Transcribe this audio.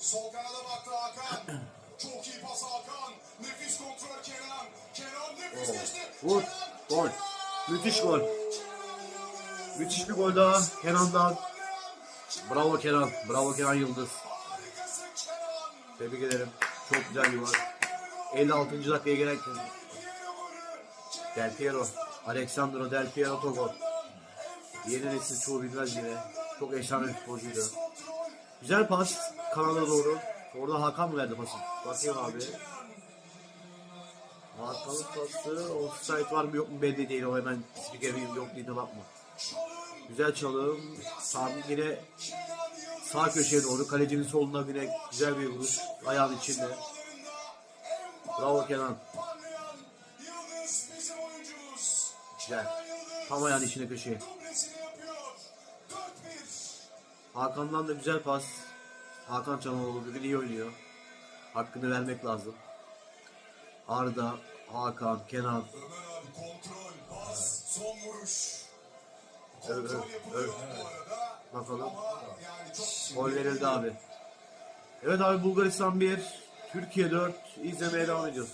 Sol kanada baktı Hakan. Çok iyi pas Hakan. Nefis kontrol Kenan. Kenan nefis Oo. geçti. Vur. Kenan, Gol. Kenan. Müthiş gol. Kenan. Müthiş bir gol daha Kenan'dan. Kenan. Bravo Kenan. Bravo Kenan Yıldız. Kenan. Tebrik ederim. Çok güzel bir gol. 56. dakikaya gelirken Del Piero. Alexandro Del Piero Togo. Yeni nesil çoğu bilmez yine. Çok efsane bir futbolcuydu. Güzel pas. Kanada doğru. Orada Hakan mı verdi pası? Bakayım abi. Hakan'ın pası. Offside var mı yok mu belli değil. O hemen spikerim yok değil de bakma. Güzel çalım. Sağ yine sağ köşeye doğru. Kalecinin soluna yine güzel bir vuruş. Ayağın içinde. Bravo Kenan. Güzel. Tam ayağın içine köşeye. Dubresini yapıyor. 4-1. Hakan'dan da güzel pas. Hakan Çanoğlu bugün iyi oynuyor. Hakkını vermek lazım. Arda, Hakan, Kenan. Ömer abi kontrol, pas, son vuruş. Öv, öv, öv. Bakalım. Gol verildi abi. Evet abi Bulgaristan 1, Türkiye 4. İzlemeye devam ediyoruz.